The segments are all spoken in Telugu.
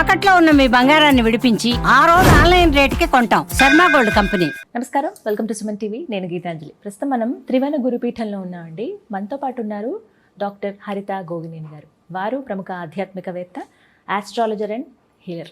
తాకట్లో ఉన్న మీ బంగారాన్ని విడిపించి ఆ రోజు ఆన్లైన్ రేటుకి కొంటాం. Sharma gold company. నమస్కారం. Welcome to Suman TV. నేను గీతాంజలి. ప్రస్తుతం మనం త్రివేణ గురుపీఠంలో ఉన్నామండి. మనతో పాటు ఉన్నారు డాక్టర్ హరిత గోగినేని గారు. వారు ప్రముఖ ఆధ్యాత్మికవేత్త ఆస్ట్రాలజర్ అండ్ హీలర్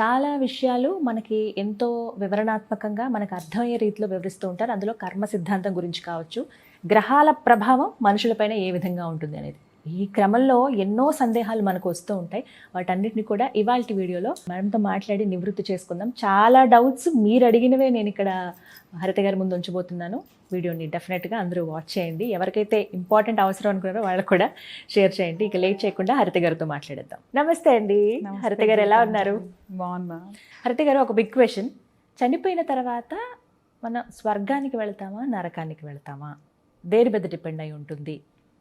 చాలా విషయాలు మనకి ఎంతో వివరణాత్మకంగా మనకు అర్థమయ్యే రీతిలో వివరిస్తూ ఉంటారు. అందులో కర్మ సిద్ధాంతం గురించి కావచ్చు గ్రహాల ప్రభావం మనుషులపైన ఏ విధంగా ఉంటుంది అనేది. ఈ క్రమంలో ఎన్నో సందేహాలు మనకు వస్తూ ఉంటాయి. వాటన్నిటిని కూడా ఇవాళ వీడియోలో మేడంతో మాట్లాడి నివృత్తి చేసుకుందాం. చాలా డౌట్స్ మీరు అడిగినవే నేను ఇక్కడ హరిత గారి ముందు ఉంచబోతున్నాను. వీడియోని డెఫినెట్గా అందరూ వాచ్ చేయండి. ఎవరికైతే ఇంపార్టెంట్ అవసరం అనుకున్నారో వాళ్ళకు కూడా షేర్ చేయండి. ఇక లేట్ చేయకుండా హరిత గారితో మాట్లాడేద్దాం. నమస్తే అండి. హరిత గారు ఎలా ఉన్నారు? బాగున్నా. హరిత గారు ఒక బిగ్ క్వశ్చన్. చనిపోయిన తర్వాత మనం స్వర్గానికి వెళ్తామా నరకానికి వెళ్తామా? దేని మీద డిపెండ్ అయి ఉంటుంది?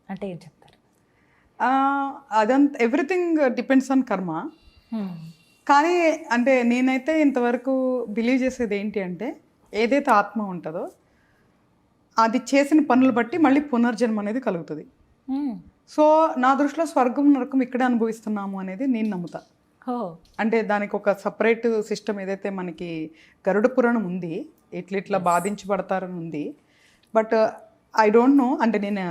అంటే ఏం చెప్తారు అదంత ఎవ్రీథింగ్ డిపెండ్స్ ఆన్ కర్మ కానీ అంటే నేనైతే ఇంతవరకు బిలీవ్ చేసేది ఏంటి అంటే ఏదైతే ఆత్మ ఉంటుందో అది చేసిన పనులు బట్టి మళ్ళీ పునర్జన్మ అనేది కలుగుతుంది. సో నా దృష్టిలో స్వర్గం నరకం ఇక్కడే అనుభవిస్తున్నాము అనేది నేను నమ్ముతా. అంటే దానికి ఒక సపరేట్ సిస్టమ్ ఏదైతే మనకి గరుడ పురాణం ఉంది ఇట్లా ఇట్లా బాధించబడతారని ఉంది బట్ ఐ డోంట్ నో అంటే నేను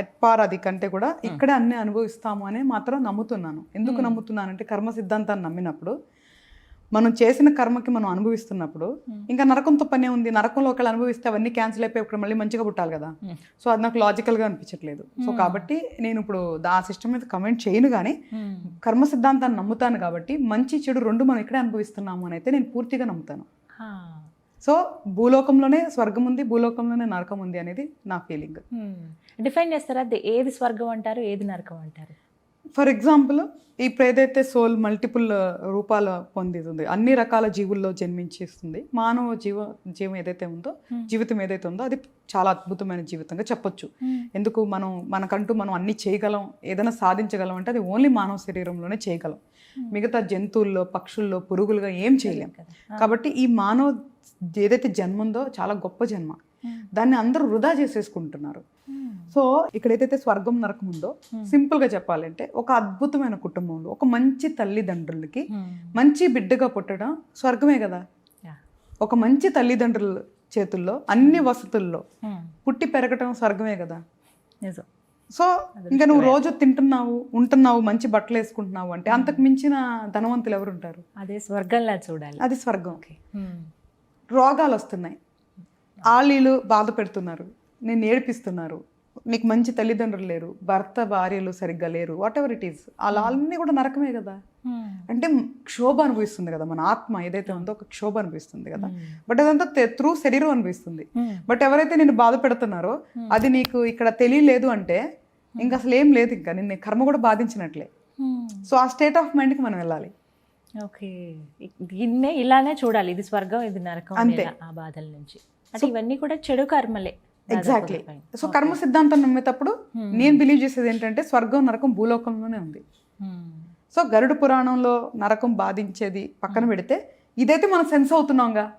ఎట్ పార్ అది కంటే కూడా ఇక్కడే అన్ని అనుభవిస్తాము అని మాత్రం నమ్ముతున్నాను. ఎందుకు నమ్ముతున్నానంటే కర్మ సిద్ధాంతాన్ని నమ్మినప్పుడు మనం చేసిన కర్మకి మనం అనుభవిస్తున్నప్పుడు ఇంకా నరకంతో పనే ఉంది. నరకంలో ఒకళ్ళు అనుభవిస్తే అవన్నీ క్యాన్సిల్ అయిపోయి మళ్ళీ మంచిగా పుట్టాలి కదా. సో అది నాకు లాజికల్గా అనిపించట్లేదు. సో కాబట్టి నేను ఇప్పుడు ఆ సిస్టమ్ మీద కమెంట్ చేయను కానీ కర్మ సిద్ధాంతాన్ని నమ్ముతాను కాబట్టి మంచి చెడు రెండు మనం ఇక్కడే అనుభవిస్తున్నాము అని అయితే నేను పూర్తిగా నమ్ముతాను. సో భూలోకంలోనే స్వర్గం ఉంది భూలోకంలోనే నరకం ఉంది అనేది నా ఫీలింగ్ డిఫైన్ చేస్తారా? అది ఏది స్వర్గం అంటారు ఏది నరకం అంటారు? ఫర్ ఎగ్జాంపుల్ ఇప్పుడు ఏదైతే సోల్ మల్టిపుల్ రూపాల పొందుతుంది అన్ని రకాల జీవుల్లో జన్మించేస్తుంది. మానవ జీవ జీవం ఏదైతే ఉందో జీవితం ఏదైతే ఉందో అది చాలా అద్భుతమైన జీవితంగా చెప్పొచ్చు. ఎందుకు మనం మనకంటూ మనం అన్ని చేయగలం ఏదైనా సాధించగలం అంటే అది ఓన్లీ మానవ శరీరంలోనే చేయగలం. మిగతా జంతువుల్లో పక్షుల్లో పురుగులుగా ఏం చేయలేం. కాబట్టి ఈ మానవ ఏదైతే జన్మ ఉందో చాలా గొప్ప జన్మ. దాన్ని అందరూ వృధా చేసేసుకుంటున్నారు. సో ఇక్కడ ఏదైతే స్వర్గం నరకం ఉందో సింపుల్గా చెప్పాలంటే ఒక అద్భుతమైన కుటుంబంలో ఒక మంచి తల్లిదండ్రులకి మంచి బిడ్డగా పుట్టడం స్వర్గమే కదా. ఒక మంచి తల్లిదండ్రుల చేతుల్లో అన్ని వసతుల్లో పుట్టి పెరగటం స్వర్గమే కదా. నిజం. సో ఇంకా నువ్వు రోజు తింటున్నావు ఉంటున్నావు మంచి బట్టలు వేసుకుంటున్నావు అంటే అంతకు మించిన ధనవంతులు ఎవరు ఉంటారు అదే స్వర్గంలా చూడాలి. అది స్వర్గం. రోగాలు వస్తున్నాయి ఆలీలు బాధ పెడుతున్నారు నేను ఏడిపిస్తున్నారు. మీకు మంచి తల్లిదండ్రులు లేరు. భర్త భార్యలు సరిగ్గా లేరు. వాట్ ఎవర్ ఇట్ ఈస్ అలా అన్నీ కూడా నరకమే కదా. అంటే క్షోభ అనుభవిస్తుంది కదా మన ఆత్మ. ఏదైతే ఉందో ఒక క్షోభ అనిపిస్తుంది కదా. బట్ అదంతా త్రూ శరీరం అనిపిస్తుంది బట్ ఎవరైతే నేను బాధ పెడుతున్నారో అది నీకు ఇక్కడ తెలియలేదు అంటే ఇంకా అసలు ఏం లేదు ఇంకా. నిన్ను కర్మ కూడా బాధించినట్లే. సో ఆ స్టేట్ ఆఫ్ మైండ్కి మనం వెళ్ళాలి. ఓకే. దీన్నే ఇలానే చూడాలి. ఇది స్వర్గం ఇది నరకం అంతే. ఆ బాధల నుంచి. అంటే ఇవన్నీ కూడా చెడు కర్మలే ఎగ్జాక్ట్లీ సో కర్మ సిద్ధాంతం నమ్మేటప్పుడు నేను బిలీవ్ చేసేది ఏంటంటే స్వర్గం నరకం భూలోకంలోనే ఉంది. సో గరుడ పురాణంలో నరకం బాధించేది పక్కన పెడితే ఇదైతే మనం సెన్స్ అవుతున్నాంగా.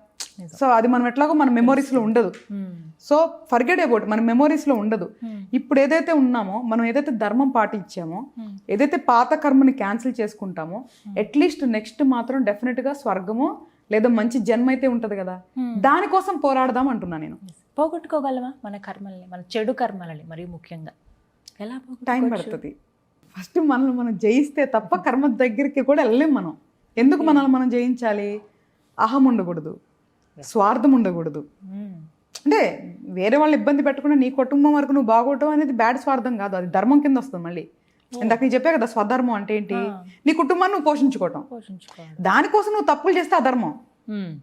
సో అది మనం ఎట్లాగో మన మెమోరీస్లో ఉండదు. Hmm. సో ఫర్గెట్ అబౌట్ మన మెమోరీస్లో ఉండదు. Hmm. ఇప్పుడు ఏదైతే ఉన్నామో మనం ఏదైతే ధర్మం పాటించామో Hmm. ఏదైతే పాత కర్మని క్యాన్సిల్ చేసుకుంటామో అట్లీస్ట్ నెక్స్ట్ మాత్రం డెఫినెట్గా స్వర్గము లేదా మంచి జన్మ అయితే ఉంటుంది కదా. Hmm. దానికోసం పోరాడదాం అంటున్నా నేను. పోగొట్టుకోగలమా? మన కర్మల్ని మన చెడు కర్మలని మరి ముఖ్యంగా. ఎలా టైం? పడుతుంది. ఫస్ట్ మనల్ని మనం జయిస్తే తప్ప కర్మ దగ్గరికి కూడా వెళ్ళలేం మనం. ఎందుకు మనల్ని మనం జయించాలి? అహం ఉండకూడదు. స్వార్థం ఉండకూడదు. Hmm. అంటే వేరే వాళ్ళు ఇబ్బంది పెట్టకుండా నీ కుటుంబం వరకు నువ్వు బాగోవటం అనేది బ్యాడ్ స్వార్థం కాదు. అది ధర్మం కింద వస్తుంది మళ్ళీ. ఇందాక నేను చెప్పా కదా స్వధర్మం అంటే ఏంటి? ఆ. నీ కుటుంబాన్ని నువ్వు పోషించుకోవటం. దానికోసం నువ్వు తప్పులు చేస్తే అధర్మం Hmm.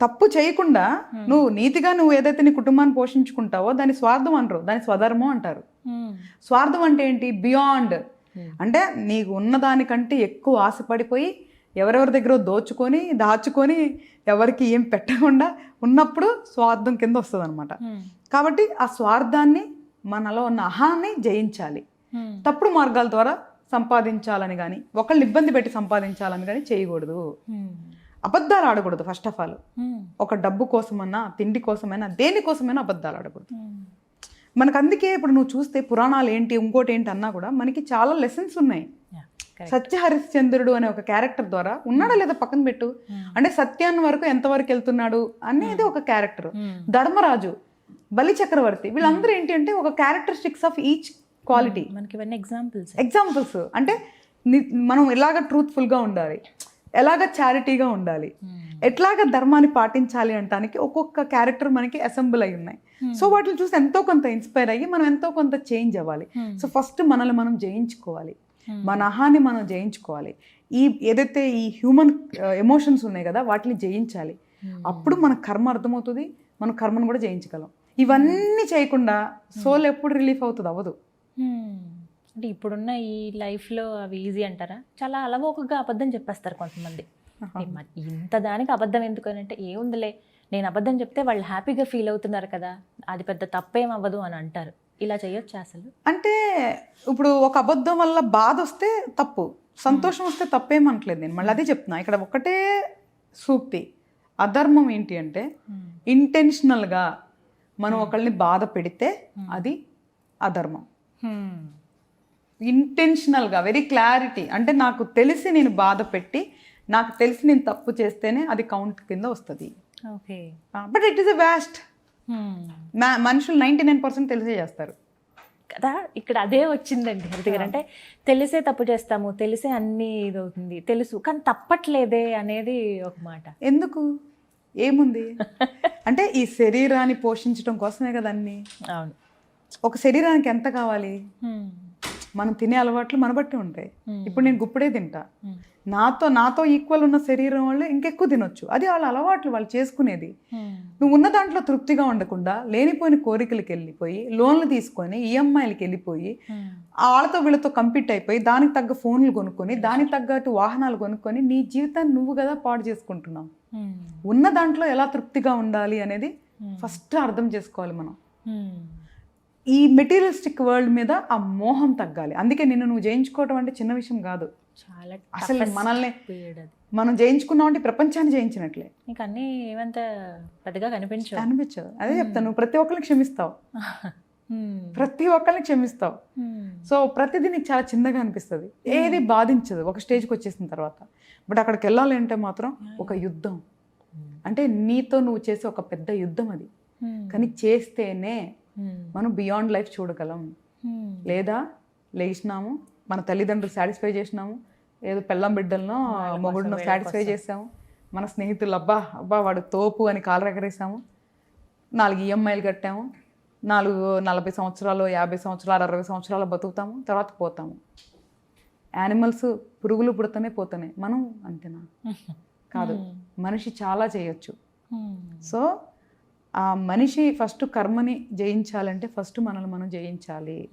తప్పు చేయకుండా నువ్వు నీతిగా నువ్వు ఏదైతే నీ కుటుంబాన్ని పోషించుకుంటావో దాని స్వార్థం అంటారు. దాని స్వధర్మం అంటారు. Hmm. స్వార్థం అంటే ఏంటి? Beyond Hmm. అంటే నీకు ఉన్నదానికంటే ఎక్కువ ఆశపడిపోయి ఎవరెవరి దగ్గర దోచుకొని దాచుకొని ఎవరికి ఏం పెట్టకుండా ఉన్నప్పుడు స్వార్థం కింద వస్తుంది అనమాట. కాబట్టి ఆ స్వార్థాన్ని మనలో ఉన్న అహాన్ని జయించాలి. తప్పుడు మార్గాల ద్వారా సంపాదించాలని కానీ ఒకళ్ళు ఇబ్బంది పెట్టి సంపాదించాలని కానీ చేయకూడదు. అబద్ధాలు ఆడకూడదు ఫస్ట్ ఆఫ్ ఆల్. ఒక డబ్బు కోసమన్నా తిండి కోసమైనా దేనికోసమైనా అబద్ధాలు ఆడకూడదు. మనకు అందుకే ఇప్పుడు నువ్వు చూస్తే పురాణాలు ఏంటి ఇంకోటి ఏంటి అన్నా కూడా మనకి చాలా లెసన్స్ ఉన్నాయి. సత్య హరిశ్చంద్రుడు అనే ఒక క్యారెక్టర్ ద్వారా ఉన్నాడా లేదా పక్కన పెట్టు? అంటే సత్యాన్ని వరకు ఎంతవరకు వెళ్తున్నాడు అనేది ఒక క్యారెక్టర్. ధర్మరాజు బలి చక్రవర్తి వీళ్ళందరూ ఏంటి అంటే ఒక క్యారెక్టరిస్టిక్స్ ఆఫ్ ఈచ్ క్వాలిటీ మనకి ఇవన్నీ ఎగ్జాంపుల్స్ ఎగ్జాంపుల్స్ అంటే మనం ఎలాగ ట్రూత్ఫుల్గా ఉండాలి? ఎలాగ చారిటీగా ఉండాలి? ఎట్లాగ ధర్మాన్ని పాటించాలి అంటానికి ఒక్కొక్క క్యారెక్టర్ మనకి అసెంబుల్ అయి ఉన్నాయి. సో వాటిని చూసి ఎంతో కొంత ఇన్స్పైర్ అయ్యి మనం ఎంతో కొంత చేంజ్ అవ్వాలి. సో ఫస్ట్ మనల్ని మనం జయించుకోవాలి. మన అహాన్ని మనం జయించుకోవాలి. ఈ ఏదైతే ఈ హ్యూమన్ ఎమోషన్స్ ఉన్నాయి కదా వాటిని జయించాలి. అప్పుడు మన కర్మ అర్థమవుతుంది మన కర్మను కూడా జయించగలం. ఇవన్నీ చేయకుండా సోల్ ఎప్పుడు రిలీఫ్ అవుతుంది? అవ్వదు. అంటే ఇప్పుడున్న ఈ లైఫ్లో అవి ఈజీ అంటారా? చాలా అలవోకగా అబద్ధం చెప్పేస్తారు కొంతమంది. ఇంత దానికి అబద్ధం ఎందుకు? అని అంటే ఏముందిలే నేను అబద్ధం చెప్తే వాళ్ళు హ్యాపీగా ఫీల్ అవుతున్నారు కదా అది పెద్ద తప్పేం అవ్వదు అని అంటారు. ఇలా చేయొచ్చా అసలు? అంటే ఇప్పుడు ఒక అబద్ధం వల్ల బాధ వస్తే తప్పు సంతోషం వస్తే తప్పేమనట్లేదు నేను. మళ్ళీ అదే చెప్తున్నా. ఇక్కడ ఒకటే సూక్తి. అధర్మం ఏంటి అంటే ఇంటెన్షనల్గా మనం ఒకళ్ళని బాధ పెడితే అది అధర్మం. ఇంటెన్షనల్గా వెరీ క్లారిటీ అంటే నాకు తెలిసి నేను బాధ పెట్టి నాకు తెలిసి నేను తప్పు చేస్తేనే అది కౌంట్ కింద వస్తుంది. Okay. But it is a vast మనుషులు నైంటీ నైన్ పర్సెంట్ తెలిసే చేస్తారు. కదా ఇక్కడ అదే వచ్చిందండి హరిత గారు. అంటే తెలిసే తప్పు చేస్తాము తెలిసే అన్ని ఇదవుతుంది తెలుసు కానీ తప్పట్లేదే అనేది ఒక మాట. ఎందుకు? ఏముంది? అంటే ఈ శరీరాన్ని పోషించడం కోసమే కదా అన్ని. అవును. ఒక శరీరానికి ఎంత కావాలి? మనం తినే అలవాట్లు మన బట్టి ఉంటాయి. ఇప్పుడు నేను గుప్పుడే తింటా. నాతో నాతో ఈక్వల్ ఉన్న శరీరం వాళ్ళు ఇంకెక్కువ తినొచ్చు. అది వాళ్ళ అలవాట్లు వాళ్ళు చేసుకునేది. నువ్వు ఉన్న దాంట్లో తృప్తిగా ఉండకుండా లేనిపోయిన కోరికలకి వెళ్ళిపోయి లోన్లు తీసుకొని ఈఎంఐలకి వెళ్ళిపోయి వాళ్ళతో వీళ్ళతో కంపీట్ అయిపోయి దానికి తగ్గ ఫోన్లు కొనుక్కొని దానికి తగ్గట్టు వాహనాలు కొనుక్కొని నీ జీవితాన్ని నువ్వు కదా పాడు చేసుకుంటున్నావు. ఉన్న దాంట్లో ఎలా తృప్తిగా ఉండాలి అనేది ఫస్ట్ అర్థం చేసుకోవాలి మనం. ఈ మెటీరియలిస్టిక్ వరల్డ్ మీద ఆ మోహం తగ్గాలి. అందుకే నిన్ను నువ్వు జయించుకోవడం అంటే చిన్న విషయం కాదు. చాలా అసలు మనల్ని మనం జయించుకున్నాం అంటే ప్రపంచాన్ని జయించినట్లే. నీకు అన్నీ ఏమంత పెద్దగా కనిపించవు. అనిపించదు అదే చెప్తాను నువ్వు ప్రతి ఒక్కరిని క్షమిస్తావు. ప్రతి ఒక్కరిని క్షమిస్తావు. సో ప్రతిదీ నీకు చాలా చిన్నగా అనిపిస్తుంది. ఏది బాధించదు. ఒక స్టేజ్కి వచ్చేసిన తర్వాత. బట్ అక్కడికి వెళ్ళాలి అంటే మాత్రం ఒక యుద్ధం. అంటే నీతో నువ్వు చేసే ఒక పెద్ద యుద్ధం అది. కానీ చేస్తేనే. మనం బియాండ్ లైఫ్ చూడగలం. Hmm. లేదా లేచినాము మన తల్లిదండ్రులు సాటిస్ఫై చేసినాము ఏదో పెళ్ళం బిడ్డలను మొగుడును సాటిస్ఫై చేసాము మన స్నేహితులు అబ్బా అబ్బా వాడు తోపు అని కాలు ఎగరేసాము నాలుగు ఈఎంఐలు కట్టాము నాలుగు నలభై సంవత్సరాలు యాభై సంవత్సరాలు అరవై సంవత్సరాలు బతుకుతాము తర్వాత పోతాము. యానిమల్స్ పురుగులు పుడతానే పోతానే మనం అంతేనా? కాదు మనిషి చాలా చేయొచ్చు. Hmm. సో ఆ మనిషి ఫస్ట్ కర్మని జయించాలంటే ఫస్ట్ మనల్ని మనం జయించాలి.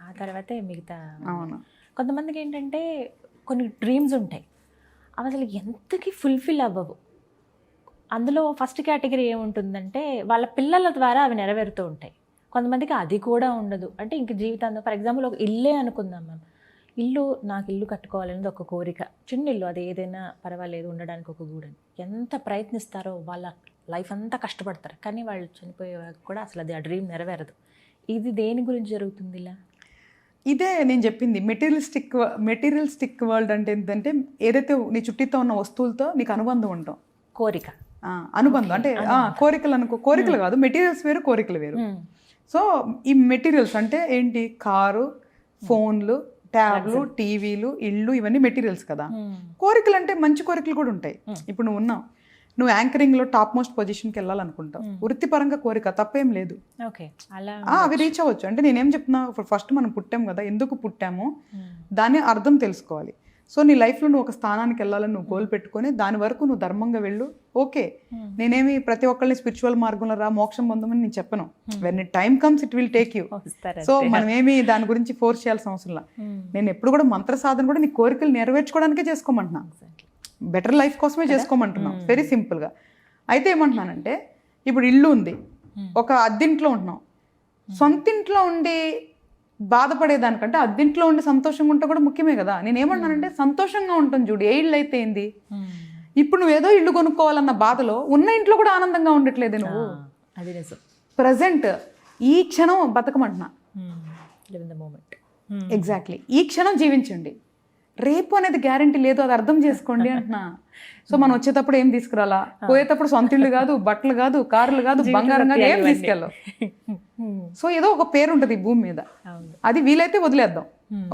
ఆ తర్వాతే మిగతా అవును. కొంతమందికి ఏంటంటే కొన్ని డ్రీమ్స్ ఉంటాయి. అవి అసలు ఎంతకి ఫుల్ఫిల్ అవ్వవు. అందులో ఫస్ట్ కేటగిరీ ఏముంటుందంటే వాళ్ళ పిల్లల ద్వారా అవి నెరవేరుతూ ఉంటాయి. కొంతమందికి అది కూడా ఉండదు. అంటే ఇంక జీవితాంతం ఫర్ ఎగ్జాంపుల్ ఒక ఇల్లే అనుకుందాం మనం ఇల్లు నాకు ఇల్లు కట్టుకోవాలనేది ఒక కోరిక. చిన్న ఇల్లు అది ఏదైనా పర్వాలేదు ఉండడానికి ఒక గూడని. ఎంత ప్రయత్నిస్తారో వాళ్ళ లైఫ్ అంతా కష్టపడతారు. కానీ వాళ్ళు చనిపోయే వరకు కూడా అసలు అది ఆ డ్రీమ్ నెరవేరదు. ఇది దేని గురించి జరుగుతుంది ఇలా? ఇదే నేను చెప్పింది. మెటీరియలిస్టిక్ మెటీరియలిస్టిక్ వరల్డ్ అంటే ఏంటంటే ఏదైతే నీ చుట్టితో ఉన్న వస్తువులతో నీకు అనుబంధం ఉంటాం. కోరిక. అనుబంధం. అంటే ఆ, కోరికలు అనుకో కోరికలు కాదు. మెటీరియల్స్ వేరు కోరికలు వేరు. సో ఈ మెటీరియల్స్ అంటే ఏంటి? కారు ఫోన్లు ట్యాబ్లు టీవీలు ఇళ్ళు ఇవన్నీ మెటీరియల్స్ కదా. కోరికలు అంటే మంచి కోరికలు కూడా ఉంటాయి. ఇప్పుడు నువ్వు ఉన్నావు. నువ్వు యాంకరింగ్లో టాప్ మోస్ట్ పొజిషన్కి వెళ్ళాలనుకుంటావు. వృత్తిపరంగా కోరిక తప్పేం లేదు. అవి రీచ్ అవ్వచ్చు. అంటే నేనేం చెప్తున్నా ఫస్ట్ మనం పుట్టాం కదా ఎందుకు పుట్టామో? దాని అర్థం తెలుసుకోవాలి. సో నీ లైఫ్లో నువ్వు ఒక స్థానానికి వెళ్ళాలని నువ్వు గోల్ పెట్టుకొని దాని వరకు నువ్వు ధర్మంగా వెళ్ళు. ఓకే నేనేమి ప్రతి ఒక్కరిని స్పిరిచువల్ మార్గంలో రా మోక్షం పొందమని నేను చెప్పను. When it time comes it will take you so మనం ఏమి దాని గురించి ఫోర్స్ చేయాల్సిన అవసరం. నేను ఎప్పుడు కూడా మంత్ర సాధన కూడా నీ కోరికలు నెరవేర్చుకోవడానికే చేసుకోమంటున్నా. బెటర్ లైఫ్ కోసమే చేసుకోమంటున్నాం. వెరీ సింపుల్గా అయితే ఏమంటున్నానంటే ఇప్పుడు ఇల్లు ఉంది. ఒక అద్దింట్లో ఉంటున్నాం. సొంతింట్లో ఉండి బాధపడేదానికంటే అద్దింట్లో ఉండి సంతోషంగా ఉంటే కూడా ముఖ్యమే కదా? నేను ఏమన్నానంటే సంతోషంగా ఉంటాను చూడు. ఏ ఇల్లు అయితే ఏంది? ఇప్పుడు నువ్వు ఏదో ఇల్లు కొనుక్కోవాలన్న బాధలో ఉన్న ఇంట్లో కూడా ఆనందంగా ఉండట్లేదు నువ్వు. అది నిజం. ప్రజెంట్ ఈ క్షణం బతకమంటున్నా. ఎగ్జాక్ట్లీ ఈ క్షణం జీవించండి. రేపు అనేది గ్యారంటీ లేదు అది అర్థం చేసుకోండి అంటున్నా. సో మనం వచ్చేటప్పుడు ఏం తీసుకురాలా? పోయేటప్పుడు సొంత ఇల్లు కాదు బట్టలు కాదు కార్లు కాదు బంగారం కాదు ఏం తీసుకెళ్ళాం సో ఏదో ఒక పేరు ఉంటుంది ఈ భూమి మీద. అది వీలైతే వదిలేద్దాం.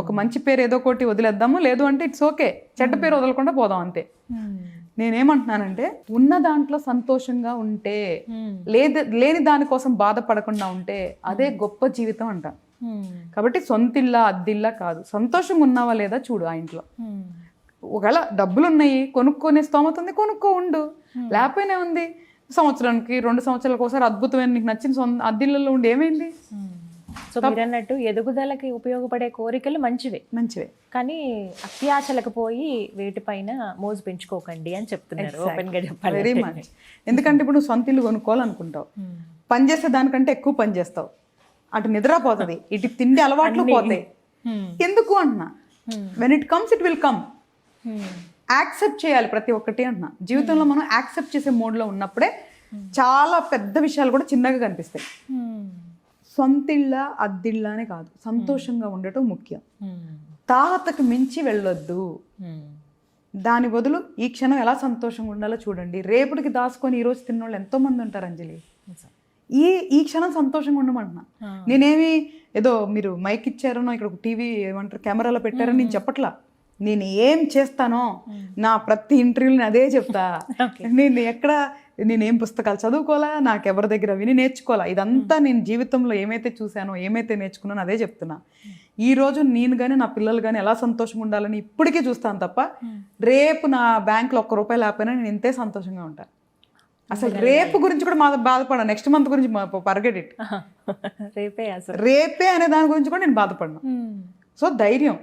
ఒక మంచి పేరు ఏదో ఒకటి వదిలేద్దాము లేదు అంటే ఇట్స్ ఓకే చెడ్డ పేరు వదలకుండా పోదాం అంతే. నేనేమంటున్నానంటే ఉన్న దాంట్లో సంతోషంగా ఉంటే లేదు లేని దానికోసం బాధపడకుండా ఉంటే అదే గొప్ప జీవితం అంట కాబట్టి సొంతిల్లా అద్దిల్లా కాదు. సంతోషంగా ఉన్నావా లేదా చూడు ఆ ఇంట్లో. ఒకవేళ డబ్బులు ఉన్నాయి కొనుక్కొనే స్తోమత ఉంది కొనుక్కో ఉండు. లేకపోయినా ఉంది సంవత్సరానికి రెండు సంవత్సరాలకు ఒకసారి అద్భుతమైన నీకు నచ్చిన సొంత అద్దిళ్ళలో ఉండి ఏమైంది? సో మీరు అన్నట్టు ఎదుగుదలకి ఉపయోగపడే కోరికలు మంచివే. మంచివే. కానీ అత్యాశలకు పోయి వేటిపైన మోజు పెంచుకోకండి అని చెప్తున్నారు. ఓపెన్గా చెప్పాలి ఎందుకంటే ఇప్పుడు నువ్వు సొంత ఇల్లు కొనుక్కోవాలనుకుంటావు. పని చేసే దానికంటే ఎక్కువ పని చేస్తావు. అటు నిద్రపోతుంది ఇటు తిండి అలవాట్లు పోతాయి. ఎందుకు అంటున్నా? When it comes it will come accept చేయాలి ప్రతి ఒక్కటి అంటున్నా. జీవితంలో మనం యాక్సెప్ట్ చేసే మోడ్లో ఉన్నప్పుడే చాలా పెద్ద విషయాలు కూడా చిన్నగా కనిపిస్తాయి. సొంతిళ్ళ అద్దిళ్ళ అనే కాదు. సంతోషంగా ఉండటం ముఖ్యం. తాహతకు మించి వెళ్ళొద్దు. దాని బదులు ఈ క్షణం ఎలా సంతోషంగా ఉండాలో చూడండి. రేపటికి దాచుకొని ఈరోజు తిన్నోళ్ళు ఎంతో మంది ఉంటారు అంజలి. ఈ ఈ క్షణం సంతోషంగా ఉండమంటున్నా నేనేమి ఏదో మీరు మైక్ ఇచ్చారనో ఇక్కడ ఒక టీవీ ఏమంటారు కెమెరాలో పెట్టారని నేను చెప్పట్లా. నేను ఏం చేస్తానో నా ప్రతి ఇంటర్వ్యూని అదే చెప్తా. నేను ఎక్కడ నేను పుస్తకాలు చదువుకోవాలా నాకు ఎవరి దగ్గర విని నేర్చుకోవాలా? ఇదంతా నేను జీవితంలో ఏమైతే చూశానో ఏమైతే నేర్చుకున్నానో అదే చెప్తున్నా. ఈ రోజు నేను కానీ నా పిల్లలు కానీ ఎలా సంతోషంగా ఉండాలని ఇప్పటికీ చూస్తాను తప్ప రేపు నా బ్యాంక్లో ఒక్క రూపాయి లేకపోయినా నేను ఇంతే సంతోషంగా ఉంటాను అసలు రేపు గురించి కూడా మా బాధపడ నెక్స్ట్ మంత్ గురించి పర్గెట్ ఇట్ రేపే అసలు. రేపే అనే దాని గురించి కూడా నేను బాధపడను. సో ధైర్యం.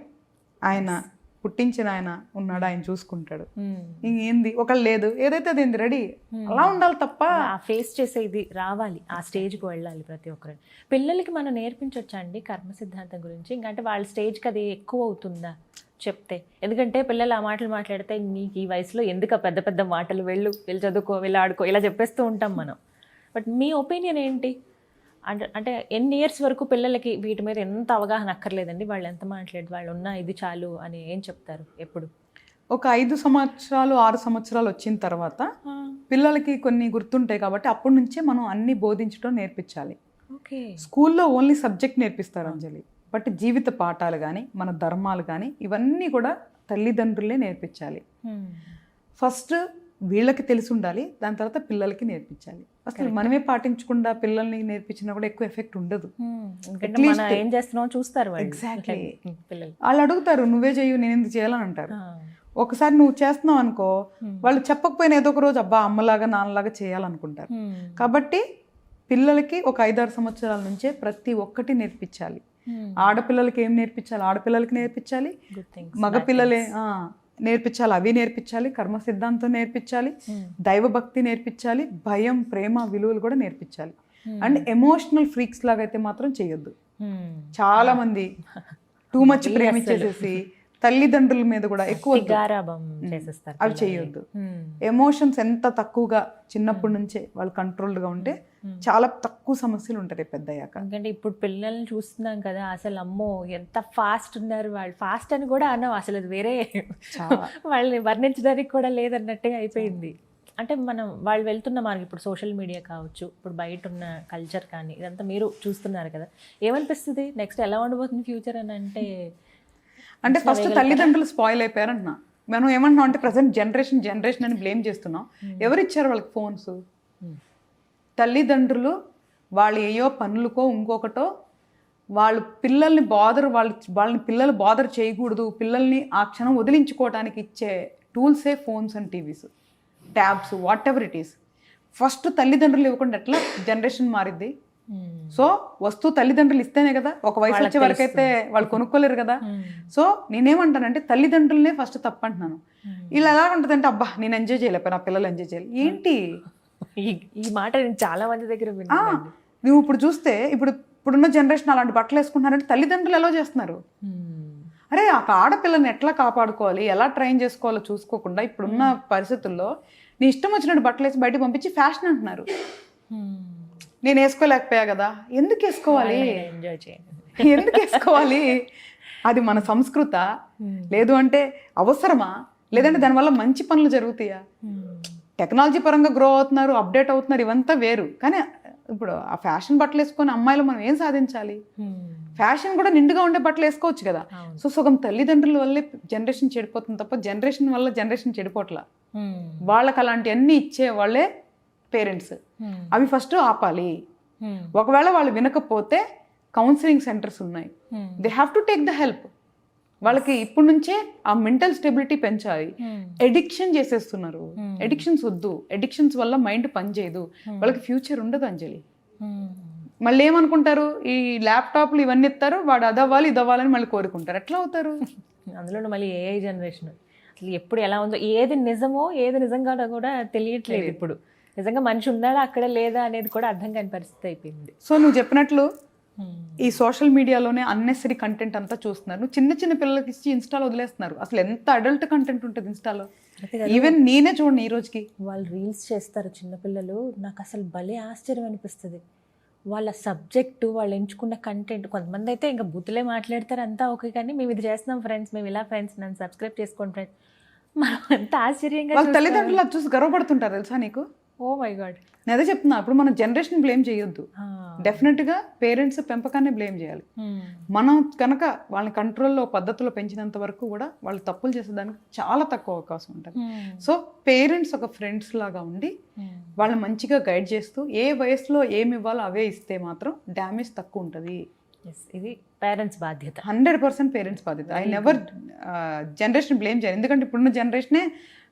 ఆయన పుట్టించిన ఆయన ఉన్నాడు ఆయన చూసుకుంటాడు. ఇంకేంది ఒకళ్ళు లేదు. ఏదైతే అది రెడీ. అలా ఉండాలి తప్ప. ఫేస్ చేసే ఇది రావాలి. ఆ స్టేజ్కి వెళ్ళాలి ప్రతి ఒక్కరు. పిల్లలకి మనం నేర్పించవచ్చా అండి కర్మ సిద్ధాంతం గురించి? ఇంకా అంటే వాళ్ళ స్టేజ్కి అది ఎక్కువ అవుతుందా? చెప్తే. ఎందుకంటే పిల్లలు ఆ మాటలు మాట్లాడితే నీకు ఈ వయసులో ఎందుకు పెద్ద పెద్ద మాటలు వెళ్ళు వెళ్ళి చదువుకో వెళ్ళి ఆడుకో ఇలా చెప్పేస్తూ ఉంటాం మనం. బట్ మీ ఒపీనియన్ ఏంటి? అంటే అంటే ఎన్ని ఇయర్స్ వరకు పిల్లలకి వీటి మీద ఎంత అవగాహన అక్కర్లేదండి? వాళ్ళు ఎంత మాట్లాడు వాళ్ళు ఉన్నా ఇది చాలు అని ఏం చెప్తారు ఎప్పుడు? ఒక ఐదు సంవత్సరాలు ఆరు సంవత్సరాలు వచ్చిన తర్వాత పిల్లలకి కొన్ని గుర్తుంటాయి కాబట్టి అప్పటి నుంచే మనం అన్ని బోధించడం నేర్పించాలి. ఓకే. స్కూల్లో ఓన్లీ సబ్జెక్ట్ నేర్పిస్తారు అంజలి. బట్ జీవిత పాఠాలు కానీ మన ధర్మాలు కానీ ఇవన్నీ కూడా తల్లిదండ్రులే నేర్పించాలి. ఫస్ట్ వీళ్ళకి తెలిసి ఉండాలి దాని తర్వాత పిల్లలకి నేర్పించాలి. అసలు మనమే పాటించకుండా పిల్లల్ని నేర్పించినా కూడా ఎక్కువ ఎఫెక్ట్ ఉండదు. ఏం చేస్తున్నామో చూస్తారు. పిల్లలు. వాళ్ళు అడుగుతారు నువ్వే చెయ్యు నేను ఎందుకు చేయాలని అంటారు. ఒకసారి నువ్వు చేస్తున్నావు అనుకో వాళ్ళు చెప్పకపోయినా ఏదో ఒక రోజు అబ్బా అమ్మలాగా నాన్నలాగా చేయాలనుకుంటారు. కాబట్టి పిల్లలకి ఒక ఐదారు సంవత్సరాల నుంచే ప్రతి ఒక్కటి నేర్పించాలి. ఆడపిల్లలకి ఏం నేర్పించాలి? ఆడపిల్లలకి నేర్పించాలి. మగపిల్లలే నేర్పించాలి. అవి నేర్పించాలి. కర్మ సిద్ధాంతం నేర్పించాలి. దైవభక్తి నేర్పించాలి. భయం ప్రేమ విలువలు కూడా నేర్పించాలి. అండ్ ఎమోషనల్ ఫ్రీక్స్ లాగా అయితే మాత్రం చేయొద్దు. చాలా మంది టూ మచ్ ప్రేమించేసేసి తల్లిదండ్రుల మీద కూడా ఎక్కువ అవి చేయొద్దు. ఎమోషన్స్ ఎంత తక్కువగా చిన్నప్పటి నుంచే వాళ్ళు controlled గా ఉంటే చాలా తక్కువ సమస్యలు ఉంటాయి పెద్ద అయ్యాక ఎందుకంటే ఇప్పుడు పిల్లల్ని చూస్తున్నాం కదా అసలు అమ్మో ఎంత ఫాస్ట్ ఉన్నారు వాళ్ళు. ఫాస్ట్ అని కూడా అన్నాం అసలు అది వేరే వాళ్ళని వర్ణించడానికి కూడా లేదన్నట్టుగా అయిపోయింది. అంటే మనం వాళ్ళు వెళ్తున్న మనకి ఇప్పుడు సోషల్ మీడియా కావచ్చు ఇప్పుడు బయట ఉన్న కల్చర్ కానీ ఇదంతా మీరు చూస్తున్నారు కదా. ఏమనిపిస్తుంది? నెక్స్ట్ ఎలా ఉండబోతుంది ఫ్యూచర్ అని అంటే అంటే ఫస్ట్ తల్లిదండ్రులు స్పాయిల్ అయిపోయారంటున్నా. మనం ఏమంటున్నాం అంటే ప్రజెంట్ జనరేషన్ జనరేషన్ అని బ్లేమ్ చేస్తున్నాం. ఎవరు ఇచ్చారు వాళ్ళకి ఫోన్స్ తల్లిదండ్రులు వాళ్ళు ఏయో పనులకో ఇంకొకటో వాళ్ళు పిల్లల్ని బాదర్ వాళ్ళు వాళ్ళని పిల్లలు బాదర్ చేయకూడదు పిల్లల్ని ఆ క్షణం వదిలించుకోవడానికి ఇచ్చే టూల్సే phones and TVs tabs whatever it is first తల్లిదండ్రులు ఇవ్వకుండా ఎట్లా? జనరేషన్ మారిద్ది. సో వస్తువు తల్లిదండ్రులు ఇస్తేనే కదా ఒక వయసు వచ్చే వరకు అయితే వాళ్ళు కొనుక్కోలేరు కదా. సో నేనేమంటానంటే తల్లిదండ్రులనే ఫస్ట్ తప్పంటున్నాను. ఇలా ఎలా ఉంటుందంటే అబ్బా నేను ఎంజాయ్ చేయలేకపోయినా నా పిల్లలు ఎంజాయ్ చేయాలి. ఏంటి? ఈ మాట నేను చాలా మంది దగ్గర నువ్వు ఇప్పుడు చూస్తే ఇప్పుడు ఇప్పుడున్న జనరేషన్ అలాంటి బట్టలు వేసుకుంటున్నారంటే తల్లిదండ్రులు ఎలా చేస్తున్నారు? అరే ఆ ఆడపిల్లని ఎట్లా కాపాడుకోవాలి? ఎలా ట్రైన్ చేసుకోవాలో చూసుకోకుండా ఇప్పుడున్న పరిస్థితుల్లో నీ ఇష్టం వచ్చినట్టు బట్టలు వేసి బయటకు పంపించి ఫ్యాషన్ అంటున్నారు. నేను వేసుకోలేకపోయా కదా. ఎందుకు వేసుకోవాలి? ఎంజాయ్ చేయండి. ఎందుకు వేసుకోవాలి? అది మన సంస్కృత. లేదు అంటే అవసరమా? లేదంటే దానివల్ల మంచి పనులు జరుగుతాయా? టెక్నాలజీ పరంగా గ్రో అవుతున్నారు అప్డేట్ అవుతున్నారు ఇవంతా వేరు. కానీ ఇప్పుడు ఆ ఫ్యాషన్ బట్టలు వేసుకొని అమ్మాయిలు మనం ఏం సాధించాలి? ఫ్యాషన్ కూడా నిండుగా ఉండే బట్టలు వేసుకోవచ్చు కదా. సో సగం తల్లిదండ్రుల వల్లే జనరేషన్ చెడిపోతుంది తప్ప జనరేషన్ వల్ల జనరేషన్ చెడిపోట్లా. వాళ్ళకి అలాంటివన్నీ ఇచ్చే వాళ్ళే పేరెంట్స్. అవి ఫస్ట్ ఆపాలి. ఒకవేళ వాళ్ళు వినకపోతే కౌన్సిలింగ్ సెంటర్స్ ఉన్నాయి. They have to take the help వాళ్ళకి ఇప్పటి నుంచే ఆ మెంటల్ స్టెబిలిటీ పెంచాలి. ఎడిక్షన్ చేసేస్తున్నారు. ఎడిక్షన్స్ వద్దు. ఎడిక్షన్స్ వల్ల మైండ్ పనిచేయదు. వాళ్ళకి ఫ్యూచర్ ఉండదు అంజలి. మళ్ళీ ఏమనుకుంటారు? ఈ ల్యాప్టాప్లు ఇవన్నీ ఇస్తారు. వాడు అదవ్వాలి ఇది అవ్వాలని మళ్ళీ కోరుకుంటారు. ఎట్లా అవుతారు? అందులో మళ్ళీ ఏఐ జనరేషన్ అసలు ఎప్పుడు ఎలా ఉందో ఏది నిజమో ఏది నిజంగా కూడా తెలియట్లేదు ఇప్పుడు. నిజంగా మనిషి ఉన్నాడా అక్కడ లేదా అనేది కూడా అర్థం కాని పరిస్థితి అయిపోయింది. సో నువ్వు చెప్పినట్లు ఈ సోషల్ మీడియాలోనే అన్నెసరీ కంటెంట్ అంతా చూస్తున్నారు. నువ్వు చిన్న చిన్న పిల్లలకి ఇచ్చి ఇన్స్టాలో వదిలేస్తున్నారు. అసలు ఎంత అడల్ట్ కంటెంట్ ఉంటుంది ఇన్స్టాలో? ఈవెన్ నేనే చూడండి ఈ రోజుకి. వాళ్ళు రీల్స్ చేస్తారు చిన్నపిల్లలు నాకు అసలు భలే ఆశ్చర్యం అనిపిస్తుంది. వాళ్ళ సబ్జెక్టు వాళ్ళు ఎంచుకున్న కంటెంట్ కొంతమంది అయితే ఇంకా బుద్ధులే మాట్లాడతారు అంతా ఓకే కానీ మేము ఇది చేస్తున్నాం ఫ్రెండ్స్ మేము ఇలా ఫ్రెండ్స్ నన్ను సబ్స్క్రైబ్ చేసుకోండి ఫ్రెండ్స్ మనం ఎంత ఆశ్చర్యంగా తల్లిదండ్రులు చూసి గర్వపడుతుంటారు తెలుసా నీకు? ఓ మై గాడ్ నేను అదే చెప్తున్నా ఇప్పుడు మనం జనరేషన్ బ్లేమ్ చేయొద్దు. డెఫినెట్గా పేరెంట్స్ పెంపకాన్ని బ్లేమ్ చేయాలి. మనం కనుక వాళ్ళని కంట్రోల్లో పద్ధతిలో పెంచినంత వరకు కూడా వాళ్ళు తప్పులు చేసేదానికి చాలా తక్కువ అవకాశం ఉంటుంది. సో పేరెంట్స్ ఒక ఫ్రెండ్స్ లాగా ఉండి వాళ్ళని మంచిగా గైడ్ చేస్తూ ఏ వయసులో ఏమి ఇవ్వాలో అవే ఇస్తే మాత్రం డ్యామేజ్ తక్కువ ఉంటుంది. ఇది పేరెంట్స్ బాధ్యత. హండ్రెడ్ పర్సెంట్ పేరెంట్స్ బాధ్యత. ఐ నెవర్ జనరేషన్ బ్లేమ్ చేయాలి ఎందుకంటే ఇప్పుడున్న జనరేషనే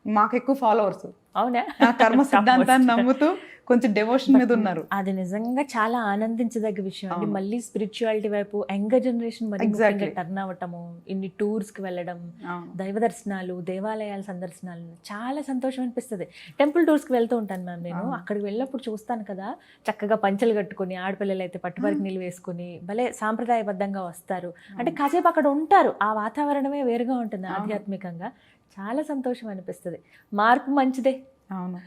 మాకు ఎక్కువ ఫాలోవర్స్. అవునా? కర్మ సిద్ధాంతాన్ని నమ్ముతూ కొంచెం డెవోషన్ మీద ఉన్నారు. అది నిజంగా చాలా ఆనందించదగ్గ విషయం అండి. మళ్ళీ స్పిరిచువాలిటీ వైపు యంగర్ జనరేషన్ మరి. టర్న్ అవ్వటము ఇన్ని టూర్స్కి వెళ్ళడం. దైవ దర్శనాలు దేవాలయాల సందర్శనాలు చాలా సంతోషం అనిపిస్తుంది. టెంపుల్ టూర్స్కి వెళ్తూ ఉంటాను మ్యామ్ నేను. అక్కడికి వెళ్ళినప్పుడు చూస్తాను కదా చక్కగా పంచలు కట్టుకొని ఆడపిల్లలు అయితే పట్టుబరికి నీళ్ళు వేసుకుని భలే సాంప్రదాయబద్ధంగా వస్తారు. అంటే కాసేపు అక్కడ ఉంటారు. ఆ వాతావరణమే వేరుగా ఉంటుంది ఆధ్యాత్మికంగా. చాలా సంతోషం అనిపిస్తుంది. మార్పు మంచిదే. అవును.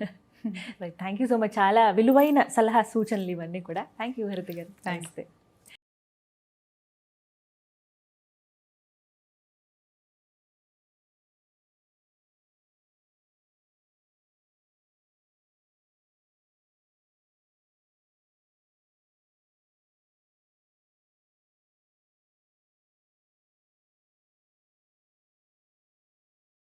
థ్యాంక్ యూ సో మచ్ చాలా విలువైన సలహా సూచనలు ఇవన్నీ కూడా. థ్యాంక్ యూ హరిత గారు. నమస్తే